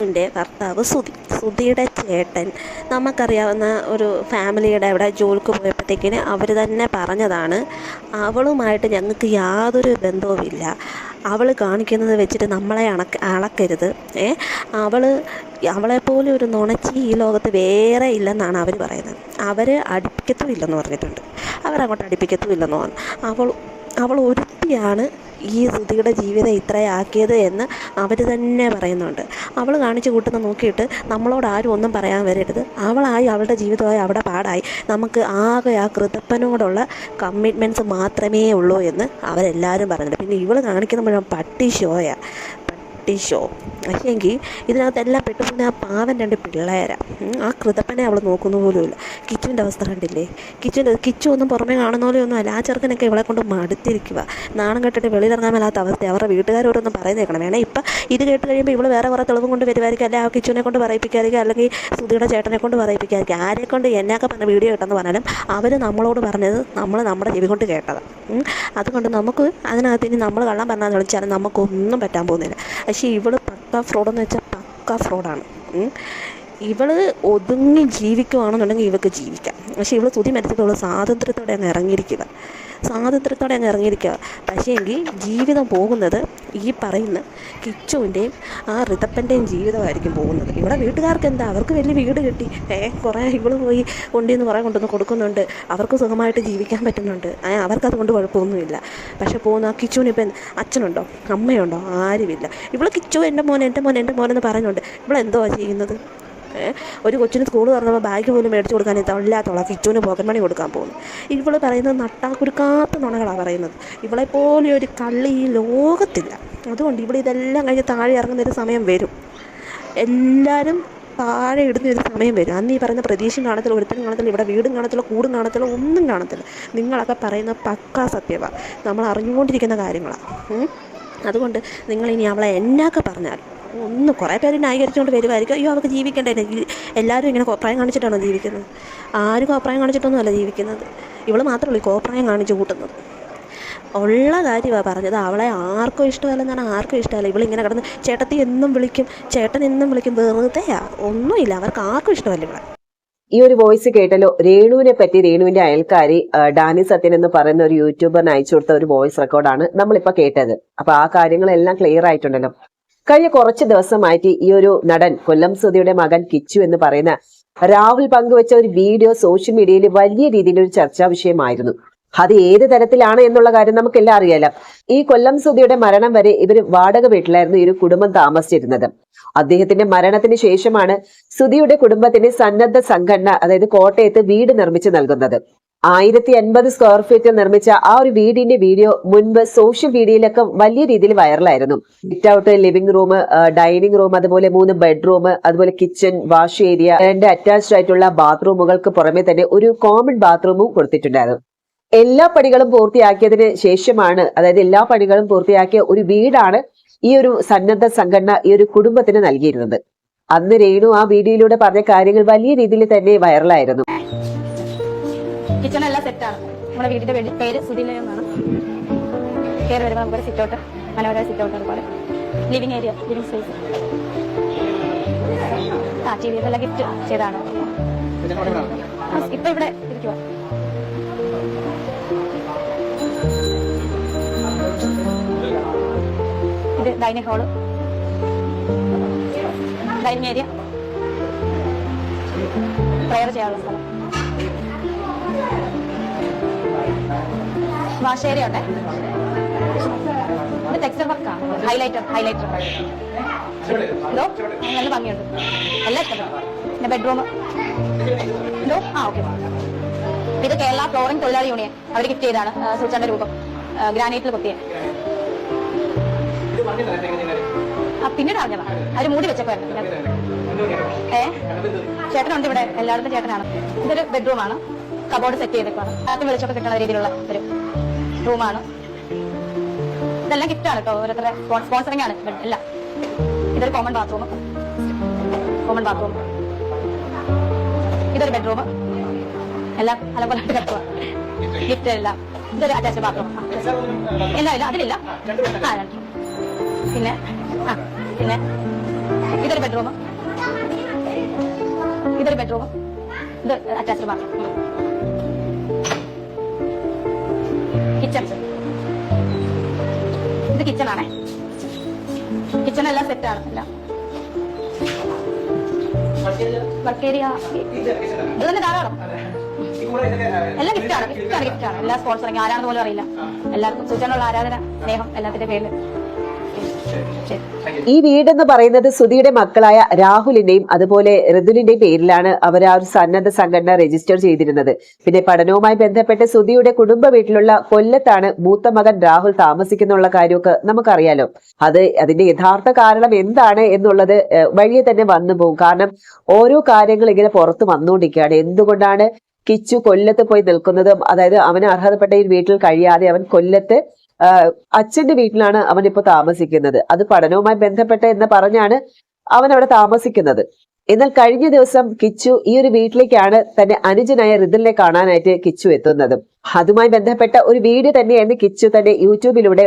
ന്റെ ഭർത്താവ് സുധി സുധിയുടെ ചേട്ടൻ. നമുക്കറിയാവുന്ന ഒരു ഫാമിലിയുടെ അവിടെ ജോലിക്ക് പോയപ്പോഴത്തേക്കിന് അവർ തന്നെ പറഞ്ഞതാണ് അവളുമായിട്ട് ഞങ്ങൾക്ക് യാതൊരു ബന്ധവുമില്ല. അവൾ കാണിക്കുന്നത് വെച്ചിട്ട് നമ്മളെ അണക്ക അളക്കരുത് ഏ? അവൾ അവളെപ്പോലെ ഒരു നുണച്ചി ഈ ലോകത്ത് വേറെ ഇല്ലെന്നാണ് അവർ പറയുന്നത്. അവർ അടുപ്പിക്കത്തും ഇല്ലെന്ന് പറഞ്ഞിട്ടുണ്ട്. അവരങ്ങോട്ട് അടുപ്പിക്കത്തും ഇല്ലെന്ന് പറഞ്ഞു. അവൾ അവൾ ഒരുത്തിയാണ് ഈ ശ്രുതിയുടെ ജീവിതം ഇത്രയാക്കിയത് എന്ന് അവർ തന്നെ പറയുന്നുണ്ട്. അവൾ കാണിച്ചു കൂട്ടുന്ന നോക്കിയിട്ട് നമ്മളോട് ആരും ഒന്നും പറയാൻ വരരുത്. അവളായി അവളുടെ ജീവിതമായി അവിടെ പാടായി. നമുക്ക് ആകെ ആ കൃതപ്പനോടുള്ള കമ്മിറ്റ്മെന്റ്സ് മാത്രമേ ഉള്ളൂ എന്ന് അവരെല്ലാവരും പറഞ്ഞിട്ടുണ്ട്. പിന്നെ ഇവൾ കാണിക്കുന്ന മുഴുവൻ പട്ടി ഷോയാ. പട്ടി ഷോ. പക്ഷേങ്കിൽ ഇതിനകത്തെല്ലാം പെട്ടുപോകുന്ന ആ പാവൻ രണ്ട് പിള്ളേരാണ് ആ കൃതപ്പനെ അവൾ നോക്കുന്ന പോലുമില്ല. കിച്ചുവിന്റെ അവസ്ഥ കണ്ടില്ലേ? കിച്ചുവിന്റെ കിച്ചു ഒന്നും പുറമേ കാണുന്ന പോലെയൊന്നും അല്ല ആ ചെറുക്കനൊക്കെ ഇവളെ കൊണ്ട് മടുത്തിരിക്കുക നാണം കെട്ടിട്ട് വെളിയിലിറങ്ങാൻ മേലാത്ത അവസ്ഥ അവരുടെ വീട്ടുകാരോടൊന്നും പറയുന്നേക്കണം. വേണേ ഇപ്പം ഇത് കേട്ട് കഴിയുമ്പോൾ ഇവൾ വേറെ കുറേ തെളിവും കൊണ്ട് വരുമായിരിക്കും അല്ലെ ആ കിച്ചുവിനെ കൊണ്ട് പറയിപ്പിക്കാതിരിക്കും. അല്ലെങ്കിൽ സുധിയുടെ ചേട്ടനെ കൊണ്ട് പറയിപ്പിക്കാതിരിക്കും. ആരെ കൊണ്ട് എന്നൊക്കെ പറഞ്ഞ വീഡിയോ കിട്ടുമെന്ന് പറഞ്ഞാലും അവർ നമ്മളോട് പറഞ്ഞത് നമ്മൾ നമ്മുടെ ചെവി കൊണ്ട് കേട്ടതാണ് അതുകൊണ്ട് നമുക്ക് അതിനകത്ത് ഇനി നമ്മൾ കള്ളം പറഞ്ഞാൽ വിളിച്ചാലും നമുക്കൊന്നും പറ്റാൻ പോകുന്നില്ല. പക്ഷേ ഇവൾ പക്ക ഫ്രോഡെന്ന് വെച്ചാൽ പക്ക ഫ്രോഡാണ്. ഇവൾ ഒതുങ്ങി ജീവിക്കുവാണെന്നുണ്ടെങ്കിൽ ഇവൾക്ക് ജീവിക്കാം. പക്ഷേ ഇവൾ തുതി മരിച്ചിട്ട് സ്വാതന്ത്ര്യത്തോടെയാണ് ഇറങ്ങിയിരിക്കുക സ്വാതന്ത്ര്യത്തോടെ അങ്ങ് ഇറങ്ങിയിരിക്കുക. പക്ഷേ എങ്കിൽ ജീവിതം പോകുന്നത് ഈ പറയുന്ന കിച്ചുവിന്റെയും ആ റിതപ്പന്റെയും ജീവിതമായിരിക്കും പോകുന്നത്. ഇവിടെ വീട്ടുകാർക്ക് എന്താ? അവർക്ക് വലിയ വീട് കിട്ടി. ഏ കുറേ ഇവൾ പോയി കൊണ്ടിന്ന് കുറേ കൊണ്ടുവന്ന് കൊടുക്കുന്നുണ്ട്. അവർക്ക് സുഖമായിട്ട് ജീവിക്കാൻ പറ്റുന്നുണ്ട്. ഏ അവർക്കത് കൊണ്ട് കുഴപ്പമൊന്നുമില്ല. പക്ഷേ പോകുന്ന ആ കിച്ചുവിന് ഇപ്പം അച്ഛനുണ്ടോ? അമ്മയുണ്ടോ? ആരുമില്ല. ഇവൾ കിച്ചു എന്റെ മോൻ എന്റെ മോൻ എന്റെ മോനെന്ന് പറയുന്നുണ്ട്. ഇവളെന്തോ ചെയ്യുന്നത്? ഒരു കൊച്ചിന് സ്കൂൾ തുറന്നപ്പോൾ ബാഗ് പോലും മേടിച്ച് കൊടുക്കാൻ ഇല്ലാത്തോളാം കിച്ചുവിന് പോക്കറ്റ് മണി കൊടുക്കാൻ പോകുന്നു ഇവൾ പറയുന്നത് നട്ടാക്കുരുക്കാത്ത നുണകളാണ് പറയുന്നത്. പോലെ ഒരു കള്ളി ഈ ലോകത്തില്ല. അതുകൊണ്ട് ഇവിടെ ഇതെല്ലാം കഴിഞ്ഞ് താഴെ ഇറങ്ങുന്നൊരു സമയം വരും. എല്ലാവരും താഴെ ഇടുന്ന ഒരു സമയം വരും. അന്ന് ഈ പറയുന്ന പ്രതീക്ഷയും കാണത്തില്ല ഒരുത്തനും കാണത്തില്ല ഇവിടെ വീടും കാണത്തില്ല കൂടും കാണത്തില്ല ഒന്നും കാണത്തില്ല. നിങ്ങളൊക്കെ പറയുന്ന പക്കാ സത്യവ. നമ്മൾ അറിഞ്ഞുകൊണ്ടിരിക്കുന്ന കാര്യങ്ങളാണ് അതുകൊണ്ട് നിങ്ങൾ ഇനി അവളെ എന്നൊക്കെ പറഞ്ഞാൽ ഒന്ന് കുറേ പേര് ന്യായീകരിച്ചുകൊണ്ട് വരുമായിരിക്കും അയ്യോ അവർക്ക് ജീവിക്കണ്ടേ? എല്ലാവരും ഇങ്ങനെ കോപ്രായം കാണിച്ചിട്ടാണോ ജീവിക്കുന്നത്? ആരും കോപ്രായം കാണിച്ചിട്ടൊന്നുമല്ല ജീവിക്കുന്നത്. ഇവൾ മാത്രമല്ല ഈ കോപ്രായം കാണിച്ച് കൂട്ടുന്നത്. ഉള്ള കാര്യമാണ് പറഞ്ഞത്. അവളെ ആർക്കും ഇഷ്ടമല്ലെന്നാണ് ആർക്കും ഇഷ്ടമല്ല. ഇവളിങ്ങനെ കിടന്ന് ചേട്ടത്തി എന്നും വിളിക്കും ചേട്ടൻ എന്നും വിളിക്കും. വെറുതെയാ ഒന്നുമില്ല. അവർക്ക് ആർക്കും ഇഷ്ടമല്ല ഇവളെ. ഈ ഒരു വോയിസ് കേട്ടല്ലോ രേണുവിനെ പറ്റി രേണുവിന്റെ അയൽക്കാരി ഡാനി സത്യൻ എന്ന് പറയുന്ന ഒരു യൂട്യൂബറിന് അയച്ചു കൊടുത്ത ഒരു വോയിസ് റെക്കോർഡാണ് നമ്മളിപ്പോ കേട്ടത്. അപ്പൊ ആ കാര്യങ്ങളെല്ലാം ക്ലിയർ ആയിട്ടുണ്ടല്ലോ. കഴിഞ്ഞ കുറച്ച് ദിവസമായിട്ട് ഈ ഒരു നടൻ കൊല്ലം സുധിയുടെ മകൻ കിച്ചു എന്ന് പറയുന്ന രാഹുൽ പങ്കുവച്ച ഒരു വീഡിയോ സോഷ്യൽ മീഡിയയിൽ വലിയ രീതിയിൽ ഒരു ചർച്ചാ വിഷയമായിരുന്നു. അത് ഏത് തരത്തിലാണ് എന്നുള്ള കാര്യം നമുക്കെല്ലാം അറിയാലോ. ഈ കൊല്ലം സുധിയുടെ മരണം വരെ ഇവർ വാടക വീട്ടിലായിരുന്നു ഈ ഒരു കുടുംബം താമസിച്ചിരുന്നത്. അദ്ദേഹത്തിന്റെ മരണത്തിന് ശേഷമാണ് സുധിയുടെ കുടുംബത്തിന് സന്നദ്ധ സംഘടന അതായത് കോട്ടയത്ത് വീട് നിർമ്മിച്ചു നൽകുന്നത്. ആയിരത്തി അൻപത് സ്ക്വയർ ഫീറ്റിൽ നിർമ്മിച്ച ആ ഒരു വീടിന്റെ വീഡിയോ മുൻപ് സോഷ്യൽ മീഡിയയിലൊക്കെ വലിയ രീതിയിൽ വൈറലായിരുന്നു sit out living room dining room അതുപോലെ മൂന്ന് ബെഡ്റൂം അതുപോലെ കിച്ചൺ വാഷ് ഏരിയ രണ്ട് അറ്റാച്ച്ഡ് ആയിട്ടുള്ള ബാത്റൂമുകൾക്ക് പുറമെ തന്നെ ഒരു കോമൺ ബാത്റൂമും കൊടുത്തിട്ടുണ്ടായിരുന്നു. എല്ലാ പണികളും പൂർത്തിയാക്കിയതിന് ശേഷമാണ് അതായത് എല്ലാ പണികളും പൂർത്തിയാക്കിയ ഒരു വീടാണ് ഈ ഒരു സന്നദ്ധ സംഘടന ഈ ഒരു കുടുംബത്തിന് നൽകിയിരുന്നത്. അന്ന് രേണു ആ വീഡിയോയിലൂടെ പറഞ്ഞ കാര്യങ്ങൾ വലിയ രീതിയിൽ തന്നെ വൈറലായിരുന്നു കിച്ചൺ എല്ലാം സെറ്റാണ് നമ്മുടെ വീടിന്റെ പേര് സുധിലയം എന്നാണ്. കയറി വരുമ്പോൾ നമുക്കൊരു സിറ്റൗട്ട് മനോഹര സിറ്റൗട്ട് അതുപോലെ ലിവിംഗ് ഏരിയ ലിവിങ് സ്പേസ് ആ ടി വി എല്ലാം ഗിഫ്റ്റ് ചെയ്താണ് ഇപ്പൊ ഇവിടെ ഇരിക്കുക ഇത് dining hall dining area prayer ചെയ്യാനുള്ള സ്ഥലം. വാഷ് ഏരിയ ഉണ്ട് ഇത് ടെക്സ്റ്റർ വർക്കാണ് ഹൈലൈറ്റർ ഹൈലൈറ്റർ എന്തോ നല്ല ഭംഗിയുണ്ട്. എല്ലാം ഇഷ്ടപ്പെട്ടു. പിന്നെ ബെഡ്റൂം എന്തോ ആ ഓക്കെ ഇത് കേരള ഫ്ലോറിംഗ് തൊഴിലാളി യൂണിയൻ അവർ ഗിഫ്റ്റ് ചെയ്താണ് സൂചന്റെ രൂപം. ഗ്രാനൈറ്റിൽ കൊത്തിയ ആ പിന്നീട് അറിഞ്ഞതാ. അവർ മൂടി വെച്ചപ്പോയിരുന്നു ഏ? ചേട്ടനുണ്ട് ഇവിടെ. എല്ലായിടത്തും ചേട്ടനാണ്. ഇതൊരു ബെഡ്റൂമാണ് കബോർഡ് സെറ്റ് ചെയ്തേക്കാണ് അത് വെളിച്ചൊക്കെ കിട്ടുന്ന രീതിയിലുള്ള ഒരു റൂമാണ് ഇതെല്ലാം ഗിഫ്റ്റാണ് കേട്ടോ ഓരോരുത്തരുടെ സ്പോൺസറിംഗ് ആണ്. ഇത് എല്ലാം. ഇതൊരു കോമൺ ബാത്റൂം കോമൺ ബാത്റൂം ഇതൊരു ബെഡ്റൂം എല്ലാം അലപോലെ കിടക്കുക ഗിഫ്റ്റ് എല്ലാം. ഇതൊരു അറ്റാച്ച്ഡ് ബാത്റൂം ഇല്ല ഇല്ല അതിലില്ല. ആ പിന്നെ ആ പിന്നെ ഇതൊരു ബെഡ്റൂം ഇതൊരു ബെഡ്റൂം ഇത് അറ്റാച്ച്ഡ് ബാത്റൂം ഇത് കിച്ചൺ എല്ലാം സെറ്റ് ആണ് എല്ലാം ഏരിയ ഇത് തന്നെ ധാരാളം എല്ലാം ഗിഫ്റ്റാണ് ഗിഫ്റ്റാണ് ഗിഫ്റ്റാണ് എല്ലാ സ്പോൺസറിങ് ആരാണെന്ന് പോലും അറിയില്ല. എല്ലാവർക്കും സൂചനയുള്ള ആരാധന സ്നേഹം എല്ലാത്തിന്റെ പേരിൽ. ഈ വീട് എന്ന് പറയുന്നത് സുധിയുടെ മക്കളായ രാഹുലിന്റെയും അതുപോലെ ഋതുലിന്റെയും പേരിലാണ് അവർ ആ ഒരു സന്നദ്ധ സംഘടന രജിസ്റ്റർ ചെയ്തിരുന്നത്. പിന്നെ പഠനവുമായി ബന്ധപ്പെട്ട് സുധിയുടെ കുടുംബ വീട്ടിലുള്ള കൊല്ലത്താണ് മൂത്ത മകൻ രാഹുൽ താമസിക്കുന്നുള്ള കാര്യമൊക്കെ നമുക്കറിയാലോ. അത് അതിന്റെ യഥാർത്ഥ കാരണം എന്താണ് എന്നുള്ളത് വഴിയെ തന്നെ വന്നു പോകും. കാരണം ഓരോ കാര്യങ്ങൾ ഇങ്ങനെ പുറത്ത് വന്നുകൊണ്ടിരിക്കുകയാണ്. എന്തുകൊണ്ടാണ് കിച്ചു കൊല്ലത്ത് പോയി നിൽക്കുന്നതും അതായത് അവന് അർഹതപ്പെട്ട ഈ വീട്ടിൽ കഴിയാതെ അവൻ കൊല്ലത്ത് അച്ഛന്റെ വീട്ടിലാണ് അവൻ ഇപ്പൊ താമസിക്കുന്നത്. അത് പഠനവുമായി ബന്ധപ്പെട്ട എന്ന് പറഞ്ഞാണ് അവൻ അവിടെ താമസിക്കുന്നത്. എന്നാൽ കഴിഞ്ഞ ദിവസം കിച്ചു ഈ ഒരു വീട്ടിലേക്കാണ് തന്റെ അനുജനായ ഋതുലിനെ കാണാനായിട്ട് കിച്ചു എത്തുന്നത്. അതുമായി ബന്ധപ്പെട്ട ഒരു വീഡിയോ തന്നെയാണ് കിച്ചു തന്റെ യൂട്യൂബിലൂടെ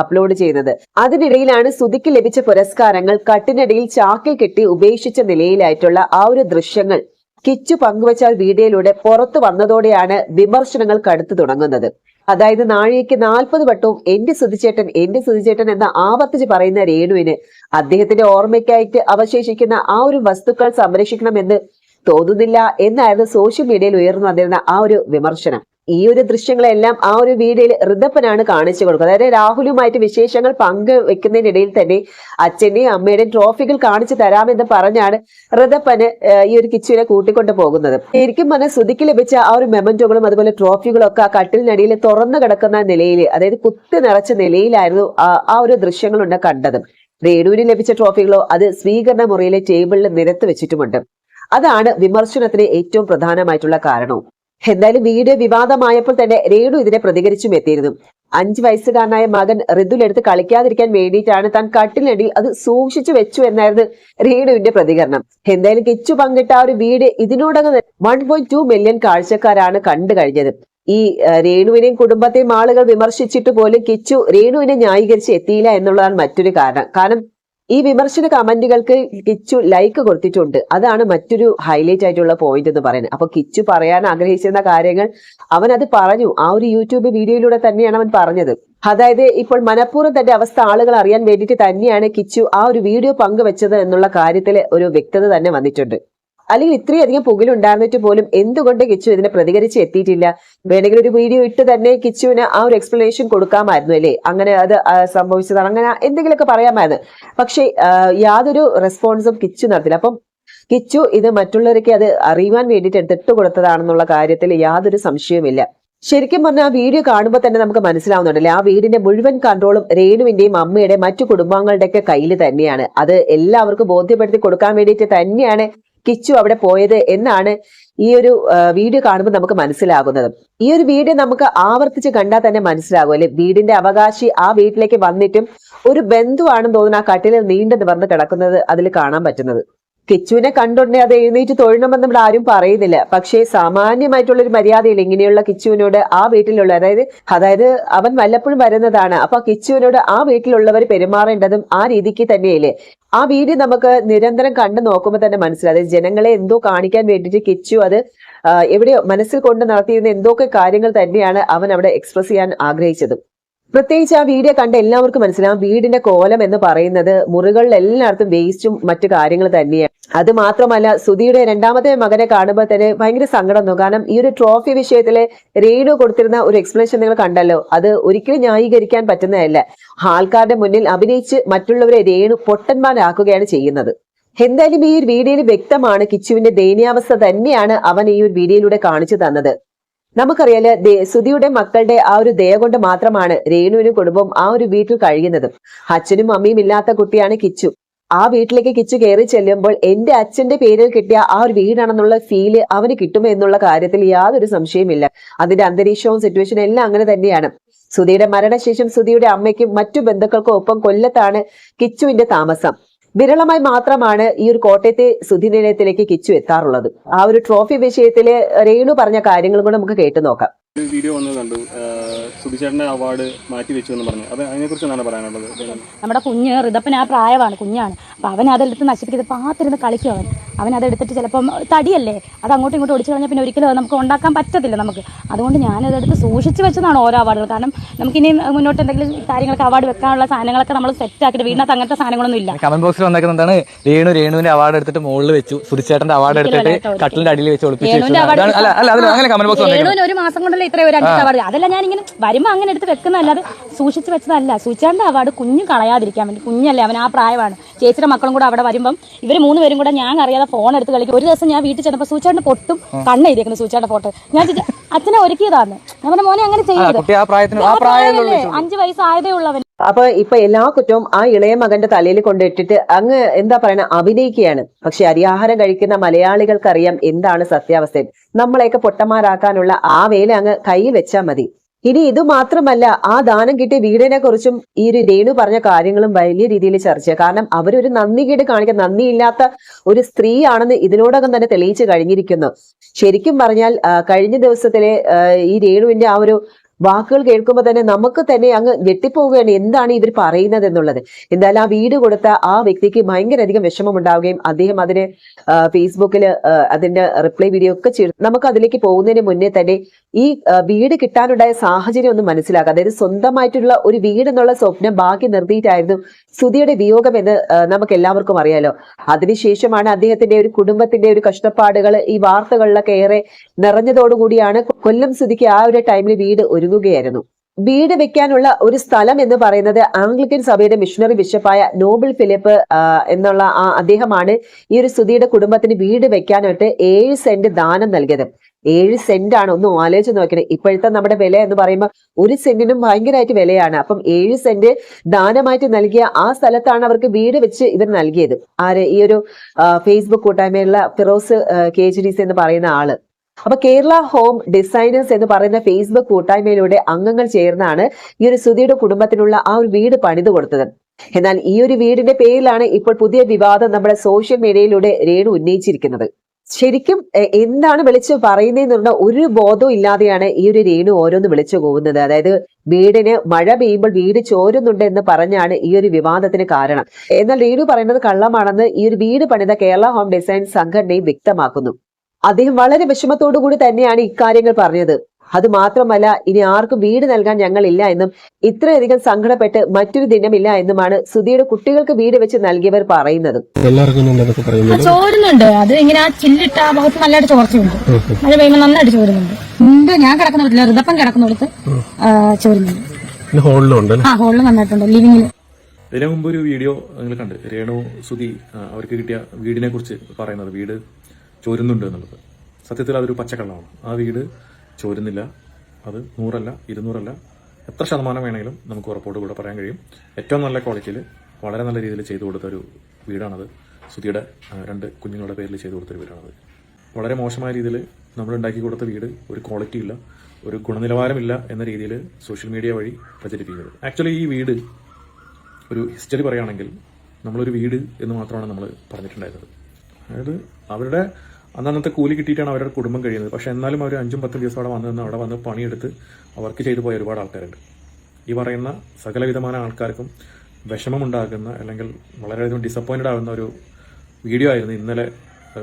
അപ്ലോഡ് ചെയ്യുന്നത്. അതിനിടയിലാണ് സുധിക്ക് ലഭിച്ച പുരസ്കാരങ്ങൾ കട്ടിനിടയിൽ ചാക്കിൽ കെട്ടി ഉപേക്ഷിച്ച നിലയിലായിട്ടുള്ള ആ ഒരു ദൃശ്യങ്ങൾ കിച്ചു പങ്കുവച്ച വീഡിയോയിലൂടെ പുറത്തു വന്നതോടെയാണ് വിമർശനങ്ങൾ കടുത്തു തുടങ്ങുന്നത്. അതായത് നാഴികയ്ക്ക് നാൽപ്പത് വട്ടവും എന്റെ സുധിച്ചേട്ടൻ എന്റെ സുധിച്ചേട്ടൻ എന്ന് ആവർത്തിച്ച് പറയുന്ന രേണുവിന് അദ്ദേഹത്തിന്റെ ഓർമ്മയ്ക്കായിട്ട് അവശേഷിക്കുന്ന ആ ഒരു വസ്തുക്കൾ സംരക്ഷിക്കണമെന്ന് തോന്നുന്നില്ല എന്നായിരുന്നു സോഷ്യൽ മീഡിയയിൽ ഉയർന്നു വന്നിരുന്ന ആ ഒരു വിമർശനം. ഈ ഒരു ദൃശ്യങ്ങളെല്ലാം ആ ഒരു വീഡിയോയിൽ ഋതപ്പനാണ് കാണിച്ചു കൊടുക്കുന്നത്. അതായത് രാഹുലുമായിട്ട് വിശേഷങ്ങൾ പങ്കുവെക്കുന്നതിനിടയിൽ തന്നെ അച്ഛന്റെയും അമ്മയുടെയും ട്രോഫികൾ കാണിച്ചു തരാമെന്ന് പറഞ്ഞാണ് ഋതപ്പന് ഈ ഒരു കിച്ചുവിനെ കൂട്ടിക്കൊണ്ടു പോകുന്നത്. ശരിക്കും പറഞ്ഞാൽ ശ്രുതിക്ക് ലഭിച്ച ആ ഒരു മെമന്റോകളും അതുപോലെ ട്രോഫികളും ഒക്കെ ആ കട്ടിലിനടിയിൽ തുറന്നു കിടക്കുന്ന നിലയിൽ അതായത് കുത്തി നിറച്ച നിലയിലായിരുന്നു ആ ഒരു ദൃശ്യങ്ങളുണ്ട് കണ്ടത്. രേണുവിന് ലഭിച്ച ട്രോഫികളോ അത് സ്വീകരണ മുറിയിലെ ടേബിളിൽ നിരത്ത് വെച്ചിട്ടുമുണ്ട്. അതാണ് വിമർശനത്തിന് ഏറ്റവും പ്രധാനമായിട്ടുള്ള കാരണവും. എന്തായാലും വീഡിയോ വിവാദമായപ്പോൾ തന്നെ രേണു ഇതിനെ പ്രതികരിച്ചും എത്തിയിരുന്നു. അഞ്ച് വയസ്സുകാരനായ മകൻ ഋതുലെടുത്ത് കളിക്കാതിരിക്കാൻ വേണ്ടിയിട്ടാണ് താൻ കട്ടിലടിയിൽ അത് സൂക്ഷിച്ചു വെച്ചു എന്നായിരുന്നു റീഡുവിന്റെ പ്രതികരണം. എന്തായാലും കിച്ചു പങ്കിട്ട ഒരു വീട് ഇതിനോടകം വൺ പോയിന്റ് ടു മില്യൺ കാഴ്ചക്കാരാണ് കണ്ടു കഴിഞ്ഞത്. ഈ രേണുവിനെയും കുടുംബത്തെയും ആളുകൾ വിമർശിച്ചിട്ട് പോലും കിച്ചു രേണുവിനെ ന്യായീകരിച്ച് എത്തിയില്ല എന്നുള്ളതാണ് മറ്റൊരു കാരണം. കാരണം ഈ വിമർശന കമന്റുകൾക്ക് കിച്ചു ലൈക്ക് കൊടുത്തിട്ടുണ്ട്. അതാണ് മറ്റൊരു ഹൈലൈറ്റ് ആയിട്ടുള്ള പോയിന്റ് എന്ന് പറയുന്നത്. അപ്പൊ കിച്ചു പറയാൻ ആഗ്രഹിച്ചിരുന്ന കാര്യങ്ങൾ അവൻ അത് പറഞ്ഞു. ആ ഒരു യൂട്യൂബ് വീഡിയോയിലൂടെ തന്നെയാണ് അവൻ പറഞ്ഞത്. അതായത് ഇപ്പോൾ മനഃപൂർവം തന്റെ അവസ്ഥ ആളുകൾ അറിയാൻ വേണ്ടിയിട്ട് തന്നെയാണ് കിച്ചു ആ ഒരു വീഡിയോ പങ്കുവെച്ചത് എന്നുള്ള കാര്യത്തിൽ ഒരു വ്യക്തത തന്നെ വന്നിട്ടുണ്ട്. അല്ലെങ്കിൽ ഇത്രയധികം പുകലുണ്ടായിരുന്നിട്ട് പോലും എന്തുകൊണ്ട് കിച്ചു ഇതിനെ പ്രതികരിച്ച് എത്തിയിട്ടില്ല? വേണമെങ്കിൽ ഒരു വീഡിയോ ഇട്ട് തന്നെ കിച്ചുവിന് ആ ഒരു എക്സ്പ്ലനേഷൻ കൊടുക്കാമായിരുന്നു അല്ലേ? അങ്ങനെ അത് സംഭവിച്ചതാണ്. അങ്ങനെ എന്തെങ്കിലുമൊക്കെ പറയാമായിരുന്നു. പക്ഷേ യാതൊരു റെസ്പോൺസും കിച്ചു നടത്തില്ല. അപ്പം കിച്ചു ഇത് മറ്റുള്ളവർക്ക് അത് അറിയുവാൻ വേണ്ടിയിട്ട് എടുത്തിട്ട് കൊടുത്തതാണെന്നുള്ള കാര്യത്തിൽ യാതൊരു സംശയവുമില്ല. ശരിക്കും പറഞ്ഞാൽ ആ വീഡിയോ കാണുമ്പോൾ തന്നെ നമുക്ക് മനസ്സിലാവുന്നുണ്ടല്ലേ ആ വീടിന്റെ മുഴുവൻ കൺട്രോളും രേണുവിന്റെയും അമ്മയുടെ മറ്റു കുടുംബാംഗങ്ങളുടെയൊക്കെ കയ്യിൽ തന്നെയാണ്. അത് എല്ലാവർക്കും ബോധ്യപ്പെടുത്തി കൊടുക്കാൻ വേണ്ടിയിട്ട് തന്നെയാണ് കിച്ചു അവിടെ പോയത് എന്നാണ് ഈ ഒരു വീഡിയോ കാണുമ്പോൾ നമുക്ക് മനസ്സിലാകുന്നത്. ഈ ഒരു വീഡിയോ നമുക്ക് ആവർത്തിച്ച് കണ്ടാൽ തന്നെ മനസ്സിലാകും അല്ലെ? വീടിന്റെ അവകാശി ആ വീട്ടിലേക്ക് വന്നിട്ടും ഒരു ബന്ധുവാണെന്ന് തോന്നുന്നു ആ കട്ടിലിൽ നീണ്ടു നിവർന്ന് കിടക്കുന്നത് അതിൽ കാണാൻ പറ്റുന്നത്. കിച്ചുവിനെ കണ്ടുണ്ടെ അത് എഴുന്നേറ്റ് തൊഴണമെന്ന് ഇവിടെ ആരും പറയുന്നില്ല. പക്ഷേ സാമാന്യമായിട്ടുള്ള ഒരു മര്യാദയിൽ ഇങ്ങനെയുള്ള കിച്ചുവിനോട് ആ വീട്ടിലുള്ള അതായത് അതായത് അവൻ വല്ലപ്പോഴും വരുന്നതാണ്. അപ്പൊ കിച്ചുവിനോട് ആ വീട്ടിലുള്ളവർ പെരുമാറേണ്ടതും ആ രീതിക്ക് തന്നെയല്ലേ? ആ വീഡിയോ നമുക്ക് നിരന്തരം കണ്ടു നോക്കുമ്പോൾ തന്നെ മനസ്സിലായത് ജനങ്ങളെ എന്തോ കാണിക്കാൻ വേണ്ടിയിട്ട് കിച്ചു അത് എവിടെയോ മനസ്സിൽ കൊണ്ട് നടത്തിയിരുന്ന എന്തൊക്കെ കാര്യങ്ങൾ തന്നെയാണ് അവൻ അവിടെ എക്സ്പ്രസ് ചെയ്യാൻ ആഗ്രഹിച്ചത്. പ്രത്യേകിച്ച് ആ വീഡിയോ കണ്ട എല്ലാവർക്കും മനസ്സിലാവും. വീടിന്റെ കോലം എന്ന് പറയുന്നത് മുറികളിൽ എല്ലായിടത്തും വേസ്റ്റും മറ്റു കാര്യങ്ങൾ തന്നെയാണ്. അത് മാത്രമല്ല സുധിയുടെ രണ്ടാമത്തെ മകനെ കാണുമ്പോൾ തന്നെ ഭയങ്കര സങ്കടം കാരണം ഈ ഒരു ട്രോഫി വിഷയത്തിൽ രേണു കൊടുത്തിരുന്ന ഒരു എക്സ്പ്ലനേഷൻ നിങ്ങൾ കണ്ടല്ലോ. അത് ഒരിക്കലും ന്യായീകരിക്കാൻ പറ്റുന്നതല്ല. ആൾക്കാരുടെ മുന്നിൽ അഭിനയിച്ച് മറ്റുള്ളവരെ രേണു പൊട്ടന്മാരാക്കുകയാണ് ചെയ്യുന്നത്. എന്തായാലും ഈ ഒരു വീഡിയോയിൽ വ്യക്തമാണ് കിച്ചുവിന്റെ ദയനീയാവസ്ഥ തന്നെയാണ് അവൻ ഈ ഒരു വീഡിയോയിലൂടെ കാണിച്ചു തന്നത്. നമുക്കറിയാലോ സുധിയുടെ മക്കളുടെ ആ ഒരു ദയ കൊണ്ട് മാത്രമാണ് രേണുവിനും കുടുംബം ആ ഒരു വീട്ടിൽ കഴിയുന്നത്. അച്ഛനും അമ്മയും ഇല്ലാത്ത കുട്ടിയാണ് കിച്ചു. ആ വീട്ടിലേക്ക് കിച്ചു കയറി ചെല്ലുമ്പോൾ എന്റെ അച്ഛന്റെ പേരിൽ കിട്ടിയ ആ ഒരു വീടാണെന്നുള്ള ഫീൽ അവന് കിട്ടുമോ എന്നുള്ള കാര്യത്തിൽ യാതൊരു സംശയമില്ല അതിന്റെ അന്തരീക്ഷവും സിറ്റുവേഷനും എല്ലാം അങ്ങനെ തന്നെയാണ്. സുധിയുടെ മരണശേഷം സുധിയുടെ അമ്മയ്ക്കും മറ്റു ബന്ധുക്കൾക്കും ഒപ്പം കൊല്ലത്താണ് കിച്ചുവിന്റെ താമസം. വിരളമായി മാത്രമാണ് ഈ ഒരു കോട്ടയത്തെ സുധി നിലയത്തിലേക്ക് കിച്ചു എത്താറുള്ളത്. ആ ഒരു ട്രോഫി വിഷയത്തിൽ രേണു പറഞ്ഞ കാര്യങ്ങൾ കൂടെ നമുക്ക് കേട്ടു നോക്കാം. ഒരു വീഡിയോ വന്നത് കണ്ടു. സുധിചേട്ടന്റെ അവാർഡ് മാറ്റി വെച്ചു എന്ന് പറഞ്ഞു. അത് അതിനെക്കുറിച്ച് എന്താണ് പറയാനുള്ളത്? നമ്മുടെ കുഞ്ഞ് റിതപ്പൻ ആ പ്രായമാണ് കുഞ്ഞാണ്. അപ്പൊ അവൻ അതെടുത്ത് നശിപ്പിക്കുന്നത് പാത്തിരുന്ന് കളിക്കും അവൻ അവൻ അതെടുത്തിട്ട് ചിലപ്പം തടിയല്ലേ? അത് അങ്ങോട്ടും ഇങ്ങോട്ടും ഒടിച്ചു കഴിഞ്ഞാൽ പിന്നെ ഒരിക്കലും അത് നമുക്ക് ഉണ്ടാക്കാൻ പറ്റത്തില്ല നമുക്ക്. അതുകൊണ്ട് ഞാനതെടുത്ത് സൂക്ഷിച്ച് വെച്ചതാണ് ഓരോ അവാർഡുകൾ. കാരണം നമുക്കിനി മുന്നോട്ട് എന്തെങ്കിലും കാര്യങ്ങളൊക്കെ അവാർഡ് വെക്കാനുള്ള സാധനങ്ങളൊക്കെ നമ്മൾ സെറ്റ് ആക്കിയിട്ട് വീടിനകത്ത് അങ്ങനത്തെ സാധനങ്ങളൊന്നും ഇല്ല. കമന്റ് ബോക്സിൽ വന്നേക്കുന്നതാണ് രേണു രേണുവിന്റെ അവാർഡ് എടുത്തിട്ട് മുകളിൽ വെച്ചു. സുധിച്ചേട്ടന്റെ അവാർഡ് എടുത്തിട്ട് കട്ടിലിന്റെ അടിയിൽ വെച്ച് ഒളിപ്പിച്ചു ഒരു മാസം കൊണ്ടല്ലേ ഇത്രയും ഒരു അഞ്ച് അവാർഡ്. അതല്ല ഞാൻ ഇങ്ങനെ വരുമ്പോൾ അങ്ങനെ എടുത്ത് വെക്കുന്നതല്ലാതെ സൂക്ഷിച്ച് വെച്ചതല്ല. സൂചിച്ചാണ്ട് അവാർഡ് കുഞ്ഞു കളയാതിരിക്കാൻ വേണ്ടി കുഞ്ഞല്ലേ അവൻ ആ പ്രായമാണ്. ചേച്ചിയുടെ മക്കളും കൂടെ അവിടെ വരുമ്പം ഇവർ മൂന്ന് പേരും കൂടെ ഞാൻ അറിയാതെ ഫോൺ എടുത്ത് കളിക്കും. ഒരു ദിവസം ഞാൻ വീട്ടിൽ ചെന്നപ്പോൾ സൂച്ചാണ്ട് പൊട്ടും കണ്ണ് എഴുതിയേക്കുന്നു സൂച്ചാണ്ട് ഫോട്ടോ ഞാൻ അച്ഛനെ ഒരുക്കിയതാണ് ഞാൻ പറഞ്ഞ മോനെ അങ്ങനെ ചെയ്യരുത്. കുട്ടി ആ പ്രായത്തിന് ആ ആ പ്രായത്തിലുള്ള അഞ്ച് വയസ്സായതേ ഉള്ളവൻ അപ്പൊ ഇപ്പൊ എല്ലാ കുറ്റവും ആ ഇളയ മകന്റെ തലയിൽ കൊണ്ടിട്ടിട്ട് അങ്ങ് എന്താ പറയണ അഭിനയിക്കുകയാണ്. പക്ഷെ അരിയാഹാരം കഴിക്കുന്ന മലയാളികൾക്കറിയാം എന്താണ് സത്യാവസ്ഥ. നമ്മളെയൊക്കെ പൊട്ടന്മാരാക്കാനുള്ള ആ വേല അങ്ങ് കയ്യിൽ വെച്ചാൽ മതി. ഇനി ഇത് മാത്രമല്ല ആ ദാനം കിട്ടിയ വീടിനെ കുറിച്ചും ഈ ഒരു രേണു പറഞ്ഞ കാര്യങ്ങളും വലിയ രീതിയിൽ ചർച്ച കാരണം അവരൊരു നന്ദി കേട് കാണിക്കാൻ നന്ദിയില്ലാത്ത ഒരു സ്ത്രീയാണെന്ന് ഇതിനോടകം തന്നെ തെളിയിച്ചു കഴിഞ്ഞിരിക്കുന്നു. ശരിക്കും പറഞ്ഞാൽ കഴിഞ്ഞ ദിവസത്തിലെ ഈ രേണുവിന്റെ ആ ഒരു വാക്കുകൾ കേൾക്കുമ്പോൾ തന്നെ നമുക്ക് തന്നെ അങ്ങ് ഞെട്ടിപ്പോവുകയാണ് എന്താണ് ഇവർ പറയുന്നത് എന്നുള്ളത്. എന്തായാലും ആ വീട് കൊടുത്ത ആ വ്യക്തിക്ക് ഭയങ്കര അധികം വിഷമം ഉണ്ടാവുകയും അദ്ദേഹം അതിന് ഫേസ്ബുക്കിൽ അതിന്റെ റിപ്ലൈ വീഡിയോ ഒക്കെ ചെയ്തു. നമുക്ക് അതിലേക്ക് പോകുന്നതിന് മുന്നേ തന്നെ ഈ വീട് കിട്ടാനുണ്ടായ സാഹചര്യം ഒന്ന് മനസ്സിലാക്കുക. അതായത് സ്വന്തമായിട്ടുള്ള ഒരു വീട് എന്നുള്ള സ്വപ്നം ബാക്കി നിർത്തിയിട്ടായിരുന്നു സുധിയുടെ വിയോഗം എന്ന് നമുക്ക് എല്ലാവർക്കും അറിയാലോ. അതിനുശേഷമാണ് അദ്ദേഹത്തിന്റെ ഒരു കുടുംബത്തിന്റെ ഒരു കഷ്ടപ്പാടുകൾ ഈ വാർത്തകളിലൊക്കെ ഏറെ നിറഞ്ഞതോടുകൂടിയാണ് കൊല്ലം സുധിക്ക് ആ ഒരു ടൈമിൽ വീട് ഒരുങ്ങുകയായിരുന്നു. വീട് വെക്കാനുള്ള ഒരു സ്ഥലം എന്ന് പറയുന്നത് ആംഗ്ലിക്കൻ സഭയുടെ മിഷണറി ബിഷപ്പായ നോബിൾ ഫിലിപ്പ് എന്നുള്ള ആ അദ്ദേഹമാണ് ഈ ഒരു സുധിയുടെ കുടുംബത്തിന് വീട് വെക്കാനായിട്ട് ഏഴ് സെന്റ് ദാനം നൽകിയത്. ഏഴ് സെന്റ് ആണ്. ഒന്നും ആലോചിച്ച് നോക്കണേ ഇപ്പോഴത്തെ നമ്മുടെ വില എന്ന് പറയുമ്പോൾ ഒരു സെന്റിനും ഭയങ്കരമായിട്ട് വിലയാണ്. അപ്പം ഏഴ് സെന്റ് ദാനമായിട്ട് നൽകിയ ആ സ്ഥലത്താണ് അവർക്ക് വീട് വെച്ച് ഇവർ നൽകിയത്. ആര്? ഈ ഒരു ഫേസ്ബുക്ക് കൂട്ടായ്മയുള്ള ഫിറോസ് കെ എന്ന് പറയുന്ന ആൾ. അപ്പൊ കേരള ഹോം ഡിസൈനേഴ്സ് എന്ന് പറയുന്ന ഫേസ്ബുക്ക് കൂട്ടായ്മയിലൂടെ അംഗങ്ങൾ ചേർന്നാണ് ഈ ഒരു സുധിയുടെ കുടുംബത്തിനുള്ള ആ ഒരു വീട് പണിതു കൊടുത്തത്. എന്നാൽ ഈ ഒരു വീടിന്റെ പേരിലാണ് ഇപ്പോൾ പുതിയ വിവാദം നമ്മുടെ സോഷ്യൽ മീഡിയയിലൂടെ രേണു ഉന്നയിച്ചിരിക്കുന്നത്. ശരിക്കും എന്താണ് വിളിച്ച് പറയുന്നതെന്നുള്ള ഒരു ബോധവും ഇല്ലാതെയാണ് ഈ ഒരു രേണു ഓരോന്ന് വിളിച്ചു പോകുന്നത് അതായത് വീടിന് മഴ പെയ്യുമ്പോൾ വീട് ചോരുന്നുണ്ട് എന്ന് പറഞ്ഞാണ് ഈ ഒരു വിവാദത്തിന് കാരണം. എന്നാൽ രേണു പറയുന്നത് കള്ളമാണെന്ന് ഈ ഒരു വീട് പണിത കേരള ഹോം ഡിസൈൻ സംഘടനയും വ്യക്തമാക്കുന്നു. അദ്ദേഹം വളരെ വിഷമത്തോടു കൂടി തന്നെയാണ് ഇക്കാര്യങ്ങൾ പറഞ്ഞത്. അത് മാത്രമല്ല ഇനി ആർക്കും വീട് നൽകാൻ ഞങ്ങളില്ല എന്നും ഇത്രയധികം സങ്കടപ്പെട്ട് മറ്റൊരു ദിനമില്ല എന്നുമാണ് സുധിയുടെ കുട്ടികൾക്ക് വീട് വെച്ച് നൽകിയവർ പറയുന്നത്. എല്ലാവർക്കും ഉണ്ടെന്നൊക്കെ പറയുന്നുണ്ട് ചോരുന്നുണ്ട്. അത് ഇങ്ങനെ ആ ചില്ലിട്ട ആ ഭാഗത്ത് നല്ലതായിട്ട് ചോർച്ചയുണ്ട്. മഴ പെയ്യുമ്പോൾ നന്നായിട്ട് ചോരുന്നുണ്ട്. മുമ്പ് ഞാൻ കിടക്കുന്നിടത്തില്ല ഋതപ്പം കിടക്കുന്നിടത്ത് ചോരുന്നുണ്ട്. പിന്നെ ഹോളിലും ഉണ്ട് അല്ലേ? ആ ഹോളിൽ നന്നായിട്ടുണ്ട്. ലിവിങ്ങിൽ ഇതിനു മുമ്പ് ഒരു വീഡിയോ നിങ്ങൾ കണ്ട്. രേണു സുധി അവർക്ക് കിട്ടിയ വീടിനെ കുറിച്ച് പറയുന്നത്. വീട് ചോരുന്നുണ്ട് എന്നുള്ളത്. സത്യത്തിൽ അതൊരു പച്ചക്കള്ളമാണ്. ആ വീട് ചോരുന്നില്ല. അത് നൂറല്ല ഇരുന്നൂറല്ല. എത്ര ശതമാനം വേണമെങ്കിലും നമുക്ക് ഉറപ്പോട് കൂടെ പറയാൻ കഴിയും. ഏറ്റവും നല്ല ക്വാളിറ്റിയിൽ വളരെ നല്ല രീതിയിൽ ചെയ്തു കൊടുത്ത ഒരു വീടാണത്. സുധിയുടെ രണ്ട് കുഞ്ഞുങ്ങളുടെ പേരിൽ ചെയ്തു കൊടുത്തൊരു വീടാണത്. വളരെ മോശമായ രീതിയിൽ നമ്മൾ ഉണ്ടാക്കി കൊടുത്ത വീട് ഒരു ക്വാളിറ്റി ഇല്ല ഒരു ഗുണനിലവാരമില്ല എന്ന രീതിയിൽ സോഷ്യൽ മീഡിയ വഴി പ്രചരിപ്പിക്കുന്നത്. ആക്ച്വലി ഈ വീട് ഒരു ഹിസ്റ്ററി പറയുകയാണെങ്കിൽ നമ്മളൊരു വീട് എന്ന് മാത്രമാണ് നമ്മൾ പറഞ്ഞിട്ടുണ്ടായിരുന്നത്. അതായത് അവരുടെ അന്നന്നത്തെ കൂലി കിട്ടിയിട്ടാണ് അവരുടെ കുടുംബം കഴിയുന്നത്. പക്ഷെ എന്നാലും അവർ അഞ്ചും പത്തും ദിവസം അവിടെ വന്നു അവിടെ വന്ന് പണിയെടുത്ത് വർക്ക് ചെയ്തു പോയ ഒരുപാട് ആൾക്കാരുണ്ട്. ഈ പറയുന്ന സകലവിധമായ ആൾക്കാർക്കും വിഷമമുണ്ടാക്കുന്ന അല്ലെങ്കിൽ വളരെയധികം ഡിസപ്പോയിന്റഡ് ആകുന്ന ഒരു വീഡിയോ ആയിരുന്നു ഇന്നലെ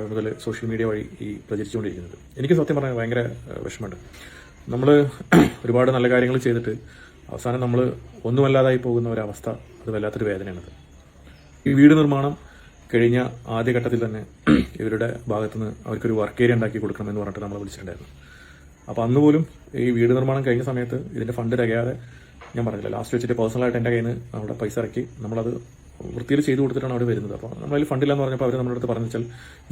മുതൽ സോഷ്യൽ മീഡിയ വഴി ഈ പ്രചരിച്ചുകൊണ്ടിരിക്കുന്നത്. എനിക്ക് സത്യം പറഞ്ഞാൽ ഭയങ്കര വിഷമമുണ്ട്. നമ്മൾ ഒരുപാട് നല്ല കാര്യങ്ങൾ ചെയ്തിട്ട് അവസാനം നമ്മൾ ഒന്നുമല്ലാതായി പോകുന്ന ഒരവസ്ഥ അത് വല്ലാത്തൊരു വേദനയാണത്. ഈ വീട് നിർമ്മാണം കഴിഞ്ഞ ആദ്യഘട്ടത്തിൽ തന്നെ ഇവരുടെ ഭാഗത്തുനിന്ന് അവർക്കൊരു വർക്ക് ഏരിയ ഉണ്ടാക്കി കൊടുക്കണമെന്ന് പറഞ്ഞിട്ട് നമ്മൾ വിളിച്ചിട്ടുണ്ടായിരുന്നു. അപ്പോൾ അന്ന് പോലും ഈ വീട് നിർമ്മാണം കഴിഞ്ഞ സമയത്ത് ഇതിന്റെ ഫണ്ട് തികയാതെ ഞാൻ പറഞ്ഞില്ല ലാസ്റ്റ് വെച്ചിട്ട് പേഴ്സണലായിട്ട് എന്റെ കയ്യിൽ നിന്ന് നമ്മുടെ പൈസ ഇറക്കി നമ്മളത് വൃത്തിയിൽ ചെയ്തു കൊടുത്തിട്ടാണ് അവിടെ വരുന്നത്. അപ്പോൾ നമ്മളതിൽ ഫണ്ടില്ല എന്ന് പറഞ്ഞപ്പോൾ അവർ നമ്മുടെ അടുത്ത് പറഞ്ഞു വെച്ചാൽ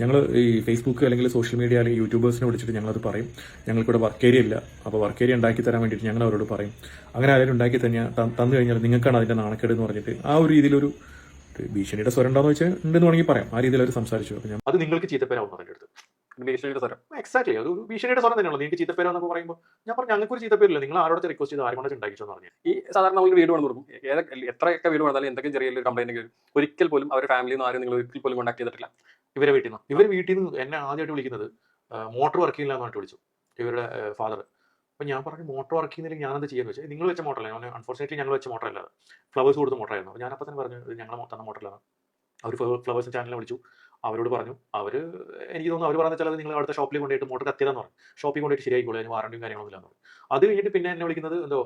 ഞങ്ങൾ ഈ ഫേസ്ബുക്ക് അല്ലെങ്കിൽ സോഷ്യൽ മീഡിയ അല്ലെങ്കിൽ യൂട്യൂബേഴ്സിനെ വിളിച്ചിട്ട് ഞങ്ങളത് പറയും. ഞങ്ങൾക്കിവിടെ വർക്ക് ഏരിയ ഇല്ല. അപ്പോൾ വർക്ക് ഏരിയ ഉണ്ടാക്കി തരാൻ വേണ്ടിയിട്ട് ഞങ്ങൾ അവരോട് പറയും. അങ്ങനെ ആരെങ്കിലും ഉണ്ടാക്കി തന്നെ തന്നു കഴിഞ്ഞാൽ നിങ്ങൾക്കാണ് അതിന്റെ നാണക്കേട് എന്ന് പറഞ്ഞിട്ട് ആ ഒരു രീതിയിലൊരു ഭീഷണിയുടെ സ്വരം ഉണ്ടോ എന്ന് വെച്ചാൽ ഉണ്ടെന്ന് വേണമെങ്കിൽ പറയാം. ആ രീതിയിൽ അവർ സംസാരിച്ചു. അപ്പം ഞാൻ അത് നിങ്ങൾക്ക് ചീത്തപ്പേരാവും എന്റെ അടുത്ത് ഭീഷണിയുടെ സ്വരം. എക്സാക്ട്ലി അത് ഒരു ഭീഷണിയുടെ സ്വരം തന്നെയാണ് നിങ്ങൾക്ക് ചീത്തപ്പേരോ എന്നൊക്കെ പറയുമ്പോൾ ഞാൻ പറഞ്ഞു ഞങ്ങൾക്ക് ഒരു ചീത്തപ്പേരില്ല. നിങ്ങൾ ആരോടെ റിക്വസ്റ്റ് ചെയ്ത് ആരും കൊണ്ട് ഉണ്ടാക്കിച്ചെന്ന് പറഞ്ഞു. ഈ സാധാരണ നമുക്ക് വീട് പണിത് കൊടുക്കും. ഏതൊക്കെ എത്രയൊക്കെ വീട് പണിതാലും എന്തൊക്കെ ചെറിയ കംപ്ലൈന്റ് ഒരിക്കൽ പോലും അവരുടെ ഫാമിലിയിൽ നിന്ന് ആരും നിങ്ങൾ ഒരിക്കൽ പോലും കോണ്ടാക്ട് ചെയ്തിട്ടില്ല. ഇവരെ വീട്ടിൽ നിന്ന്. ഇവർ വീട്ടിൽ നിന്ന് എന്നെ ആദ്യമായിട്ട് വിളിക്കുന്നത് മോട്ടോർ വർക്കിംഗ് ചെയ്യില്ല എന്ന് പറഞ്ഞിട്ട് വിളിച്ചു ഇവരുടെ ഫാദർ അപ്പൊ ഞാൻ പറഞ്ഞു മോട്ടർ വർക്ക് ചെയ്യുന്നില്ല ഞാൻ എന്ത് ചെയ്യാന്ന് വെച്ചാൽ നിങ്ങൾ വെച്ച മോട്ടറല്ല ഞാൻ അൺഫോർച്ചുനേറ്റ്ലി ഞങ്ങൾ വെച്ച മോട്ടർ അല്ലാതെ ഫ്ലവേഴ്സ് കൊടുത്ത മോട്ടറായിരുന്നു അപ്പോൾ ഞാൻ അപ്പോൾ തന്നെ പറഞ്ഞു ഞങ്ങൾ തന്ന മോട്ടറിലാണ് അവർ ഫ്ലവേഴ്സ് ചാനലിനെ വിളിച്ചു. അവരോട് പറഞ്ഞു അവർ എനിക്ക് തോന്നുന്നു അവർ പറഞ്ഞാൽ നിങ്ങൾ അടുത്ത ഷോപ്പിൽ കൊണ്ടുപോയിട്ട് മോട്ടർ കത്തിയതെന്ന് പറഞ്ഞു. ഷോപ്പിൽ കൊണ്ടുപോയിട്ട് ശരിയായിക്കോളൂ അതിന് വാറണ്ടിയും കാര്യങ്ങളൊന്നും ഇല്ലെന്ന് പറഞ്ഞു. അത് കഴിഞ്ഞിട്ട് പിന്നെ എന്നെ വിളിക്കുന്നത് എന്തോ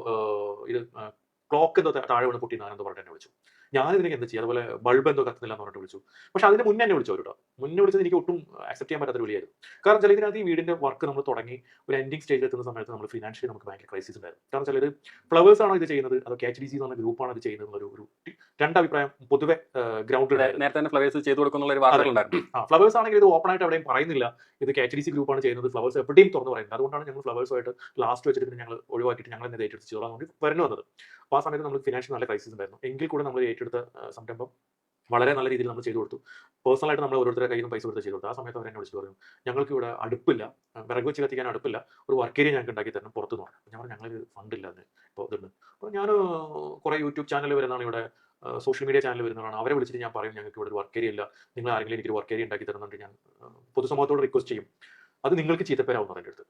ഇത് ക്ലോക്ക് എന്തോ താഴെ വീണ് പൊട്ടി എന്തോ പറഞ്ഞിട്ട് എന്നെ വിളിച്ചു. ഞാൻ ഇതിനൊക്കെ എന്താ ചെയ്യുക അതുപോലെ ബൾബ് എന്തോ കത്തുന്നില്ല എന്ന് പറഞ്ഞിട്ട് വിളിച്ചു. പക്ഷെ അതിന് മുന്നേ എന്നെ വിളിച്ചു അവരോട് മുന്നേ വിളിച്ചത് എനിക്ക് ഒട്ടും അക്സെപ്റ്റ് ചെയ്യാൻ പറ്റാത്ത വിളിയായിരുന്നു. കാരണം ചില ഇതിനകത്ത് ഈ വീടിന്റെ വർക്ക് നമ്മൾ തുടങ്ങി ഒരു എൻഡിങ് സ്റ്റേജിൽ എത്തുന്ന സമയത്ത് നമ്മൾ ഫിനാൻഷ്യലി നമുക്ക് ഭയങ്കര ക്രൈസിസ് ഉണ്ടായിരുന്നു. കാരണം ചിലത് ഫ്ലവേഴ്സ് ആണോ ഇത് ചെയ്യുന്നത്? അതോ കെ എച്ച് ഡി സി എന്ന് പറഞ്ഞ ഗ്രൂപ്പാണ് ഇത് ചെയ്യുന്നത് എന്നൊരു ഒരു രണ്ടഭിപ്രായം പൊതുവെ ഗ്രൗണ്ടിൽ നേരത്തെ തന്നെ ഫ്ലവേഴ്സ് ചെയ്തു കൊടുക്കുന്ന ഒരു വാർത്തകളുണ്ടായിരുന്നു ആ ഫ്ലവേഴ്സ് ആണെങ്കിൽ ഇത് ഓപ്പൺ ആയിട്ട് എവിടെയും പറയുന്നില്ല. ഇത് കെ എച്ച് ഡി സി ഗ്രൂപ്പാണ് ചെയ്യുന്നത് ഫ്ലവേഴ്സ് എവിടെയും തുറന്ന് പറയുന്നത് അതുകൊണ്ടാണ് ഞങ്ങൾ ഫ്ലവേഴ്സ് ആയിട്ട് ലാസ്റ്റ് വെച്ചിട്ട് ഞങ്ങൾ ഒഴിവാക്കിയിട്ട് ഞങ്ങൾ തന്നെ ഏറ്റെടുത്ത് ചെയ്തോളാം വേണ്ടി വരുന്നു വന്നത് അപ്പോൾ ആ സമയത്ത് നമ്മൾ ഫിനാൻഷ്യൽ നല്ല ക്രൈസിസ് ഉണ്ടായിരുന്നു. എങ്കിൽ കൂടെ നമ്മൾ ഏറ്റെടുത്ത സംരംഭം വളരെ നല്ല രീതിയിൽ നമ്മൾ ചെയ്തു കൊടുത്തു. പേഴ്സണലായിട്ട് നമ്മൾ ഓരോരുത്തരുടെ കയ്യിൽ നിന്ന് പൈസ കൊടുത്ത് ചെയ്തു കൊടുത്തു. ആ സമയത്ത് അവർ എന്നെ വിളിച്ചു പറഞ്ഞു ഞങ്ങൾക്ക് ഇവിടെ അടുപ്പില്ല. വിറക് വെച്ച് കത്തിക്കാൻ അടുപ്പില്ല. ഒരു വർക്ക് ഏരിയ ഞങ്ങൾക്ക് ഉണ്ടാക്കി തരണം പുറത്ത് നിന്ന് ഞാൻ പറഞ്ഞു ഞങ്ങൾ ഫണ്ടില്ല എന്ന് ഇപ്പോൾ ഇതുണ്ട്. അപ്പോൾ ഞാൻ കുറേ യൂട്യൂബ് ചാനൽ വരുന്നതാണ് ഇവിടെ സോഷ്യൽ മീഡിയ ചാനൽ വരുന്നതാണ്. അവരെ വിളിച്ചിട്ട് ഞാൻ പറയും ഞങ്ങൾക്ക് ഇവിടെ ഒരു വർക്ക് ഏരിയ ഇല്ല. നിങ്ങൾ ആരെങ്കിലും എനിക്ക് ഒരു വർക്ക് ഏരിയ ഉണ്ടാക്കി തരുന്നുണ്ട് ഞാൻ പൊതുസമൂഹത്തോട് റിക്വസ്റ്റ് ചെയ്യും. അത് നിങ്ങൾക്ക് ചീത്തപ്പേരാവും എന്റെ അടുത്ത്.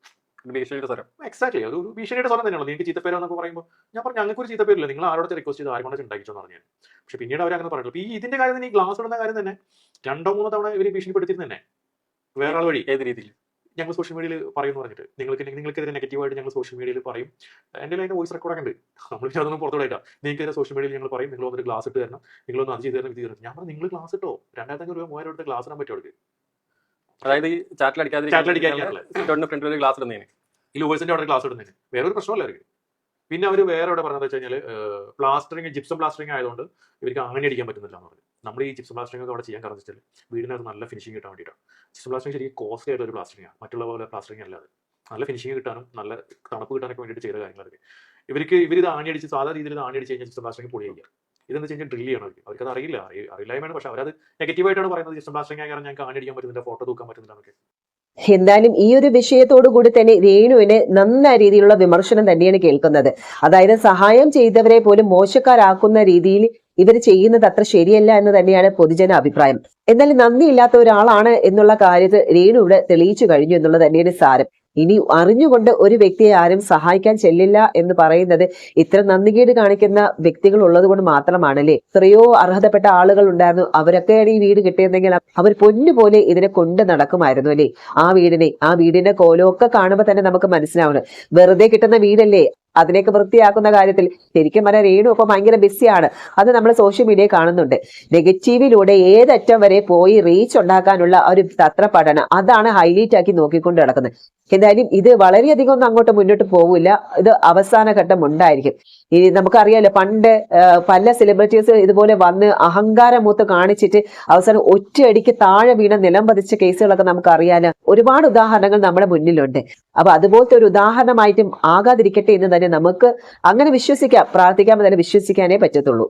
ഭീഷണിയുടെ സ്വരം. എക്സാക്ട്ലി അത് ഒരു ഭീഷണിയുടെ സ്വരം തന്നെയാണ് നിങ്ങൾക്ക് ചീത്തപ്പേരാന്നൊക്കെ പറയുമ്പോൾ ഞാൻ പറഞ്ഞു ഞങ്ങൾക്ക് ഒരു ചീത്തപ്പേരില്ല? നിങ്ങൾ ആരോടത്തെ റിക്വസ്റ്റ് ചെയ്ത് ആരും കൊണ്ട് ഉണ്ടാക്കിച്ചോ എന്ന് പറഞ്ഞു പക്ഷെ പിന്നീട് അവർ അങ്ങനെ പറഞ്ഞില്ല ഈ ഇതിന്റെ കാര്യം തന്നെ ഈ ഗ്ലാസ് ഇടുന്ന കാര്യം തന്നെ രണ്ടോ മൂന്നോ തവണ ഇവർ ഭീഷണിപ്പെടുത്തിയിരുന്നു തന്നെ വേറെ ആൾ വഴി. ഏത് രീതിയിൽ ഞങ്ങൾ സോഷ്യൽ മീഡിയയിൽ പറയുന്നു പറഞ്ഞിട്ട്. നിങ്ങൾക്ക് നിങ്ങൾക്കെതിരെ നെഗറ്റീവായിട്ട് ഞങ്ങൾ സോഷ്യൽ മീഡിയയിൽ പറയും. എന്റെ ലൈന്റെ വോയിസ് റെക്കോർഡൊക്കെ ഉണ്ട്. നമ്മൾ പിന്നെ അതൊന്നും പുറത്തോടായിട്ടാ നിങ്ങൾക്കെതിരെ സോഷ്യൽ മീഡിയയിൽ ഞങ്ങൾ പറയും. നിങ്ങൾ വന്നിട്ട് ഗ്ലാസ് ഇട്ട് തരണം. നിങ്ങളൊന്ന് അത് ചെയ്ത് തരണം ഇത് തരണം. ഞാൻ പറഞ്ഞു നിങ്ങൾ ഗ്ലാസ് ഇട്ടോ? രണ്ടായിരത്തി അഞ്ഞൂറ് രൂപ മൂവായിരം എടുത്ത് ഗ്ലാസ് ഇടാൻ പറ്റുമോ അതായത് ഈ ചാറ്റിൽ അടിക്കാതെ ചാറ്റിൽ അടിക്കാതിരിക്കാനുള്ള. ഫ്രണ്ടിൽ ഒരു ഗ്ലാസ് ഇടുന്നതിന്. ഈ ലൂവേഴ്സിന്റെ അവിടെ ക്ലാസ് ഇടുന്നതിന്. വേറെ ഒരു പ്രശ്നമല്ല അവർക്ക്. പിന്നെ അവർ വേറെ എവിടെ പറഞ്ഞത് വെച്ച് കഴിഞ്ഞാൽ പ്ലാസ്റ്ററിങ് ജിപ്സം പ്ലാസ്റ്ററിങ് ആയതുകൊണ്ട് ഇവർക്ക് അങ്ങനെ അടിക്കാൻ പറ്റുന്നില്ല എന്ന് പറഞ്ഞു. നമ്മൾ ഈ ജിപ്സം പ്ലാസ്റ്ററിങ് ഒക്കെ അവിടെ ചെയ്യാൻ കാരണം വെച്ചാൽ വീടിനകത്ത് നല്ല ഫിനിഷിംഗ് കിട്ടാൻ വേണ്ടിയിട്ടാണ് ജിപ്സം പ്ലാസ്റ്ററിങ് ശരിക്കും കോസ്റ്റ്ലി ആയിട്ടുള്ള ഒരു പ്ലാസ്റ്ററിംഗ് ആണ്. മറ്റുള്ള പോലെ പ്ലാസ്റ്ററിങ് അല്ലാതെ നല്ല ഫിനിഷിംഗ് കിട്ടാനും നല്ല തണുപ്പ് കിട്ടാനൊക്കെ വേണ്ടിയിട്ട് ചെയ്ത കാര്യങ്ങളൊക്കെ ഇവർക്ക് ഇവർ ഇത് ആണി അടിച്ച് സാധാരണ രീതിയിൽ ആണി അടിച്ച് കഴിഞ്ഞാൽ ജിപ്സം പ്ലാസ്റ്ററിങ് പൊളിയായിരിക്കും ഇതെന്ന് വെച്ച് കഴിഞ്ഞാൽ ഡ്രിൽ ചെയ്യണം അവർക്ക്. അവർക്കത് അറിയില്ല. അറി- അറിയില്ലായ്മയാണ്. പക്ഷെ അവരത് നെഗറ്റീവായിട്ടാണ് പറയുന്നത്. ഇഷ്ടം ബ്ലാസ്റ്റിംഗ് കാരണം ഞാൻ ആണി അടിക്കാൻ പറ്റുന്നില്ല. ഫോട്ടോ തൂക്കാൻ പറ്റുന്നില്ല എന്നൊക്കെ. എന്തായാലും ഈ ഒരു വിഷയത്തോടു കൂടി തന്നെ രേണുവിന് നന്ന രീതിയിലുള്ള വിമർശനം തന്നെയാണ് കേൾക്കുന്നത്. അതായത് സഹായം ചെയ്തവരെ പോലും മോശക്കാരാക്കുന്ന രീതിയിൽ ഇവർ ചെയ്യുന്നത് അത്ര ശരിയല്ല എന്ന് തന്നെയാണ് പൊതുജന അഭിപ്രായം. എന്നാൽ നന്ദിയില്ലാത്ത ഒരാളാണ് എന്നുള്ള കാര്യത്തിൽ രേണു ഇവിടെ തെളിയിച്ചു കഴിഞ്ഞു എന്നുള്ളത് തന്നെയാണ് സാരം. ഇനി അറിഞ്ഞുകൊണ്ട് ഒരു വ്യക്തിയെ ആരും സഹായിക്കാൻ ചെല്ലില്ല എന്ന് പറയുന്നത് ഇത്ര നന്ദികേട് കാണിക്കുന്ന വ്യക്തികൾ ഉള്ളത് കൊണ്ട് മാത്രമാണല്ലേ? എത്രയോ അർഹതപ്പെട്ട ആളുകൾ ഉണ്ടായിരുന്നു. അവരൊക്കെയാണ് ഈ വീട് കിട്ടിയിരുന്നെങ്കിൽ അവർ പൊന്നുപോലെ ഇതിനെ കൊണ്ട് നടക്കുമായിരുന്നു അല്ലേ? ആ വീടിനെ ആ വീടിന്റെ കോലമൊക്കെ കാണുമ്പോൾ തന്നെ നമുക്ക് മനസ്സിലാവുന്നു വെറുതെ കിട്ടുന്ന വീടല്ലേ? അതിനെയൊക്കെ വൃത്തിയാക്കുന്ന കാര്യത്തിൽ ശരിക്കും പറഞ്ഞാൽ രേണു ഇപ്പൊ ഭയങ്കര ബിസിയാണ് അത് നമ്മൾ സോഷ്യൽ മീഡിയ കാണുന്നുണ്ട്. നെഗറ്റീവിലൂടെ ഏതറ്റം വരെ പോയി റീച്ച് ഉണ്ടാക്കാനുള്ള ഒരു തത്ര പഠനം അതാണ് ഹൈലൈറ്റ് ആക്കി നോക്കിക്കൊണ്ട് നടക്കുന്നത്. എന്തായാലും ഇത് വളരെയധികം ഒന്നും അങ്ങോട്ട് മുന്നോട്ട് പോകില്ല ഇത് അവസാന ഘട്ടം ഉണ്ടായിരിക്കും. ഇനി നമുക്കറിയാലോ പണ്ട് പല സെലിബ്രിറ്റീസ് ഇതുപോലെ വന്ന് അഹങ്കാരമൂത്ത് കാണിച്ചിട്ട് അവസാനം ഒറ്റയടിക്ക് താഴെ വീണ നിലം പതിച്ച കേസുകളൊക്കെ നമുക്ക് അറിയാലോ ഒരുപാട് ഉദാഹരണങ്ങൾ നമ്മുടെ മുന്നിലുണ്ട്. അപ്പൊ അതുപോലത്തെ ഒരു ഉദാഹരണമായിട്ടും ആകാതിരിക്കട്ടെ എന്ന് തന്നെ നമുക്ക് അങ്ങനെ വിശ്വസിക്കാം പ്രാർത്ഥിക്കാമെന്ന് തന്നെ വിശ്വസിക്കാനേ പറ്റത്തുള്ളൂ.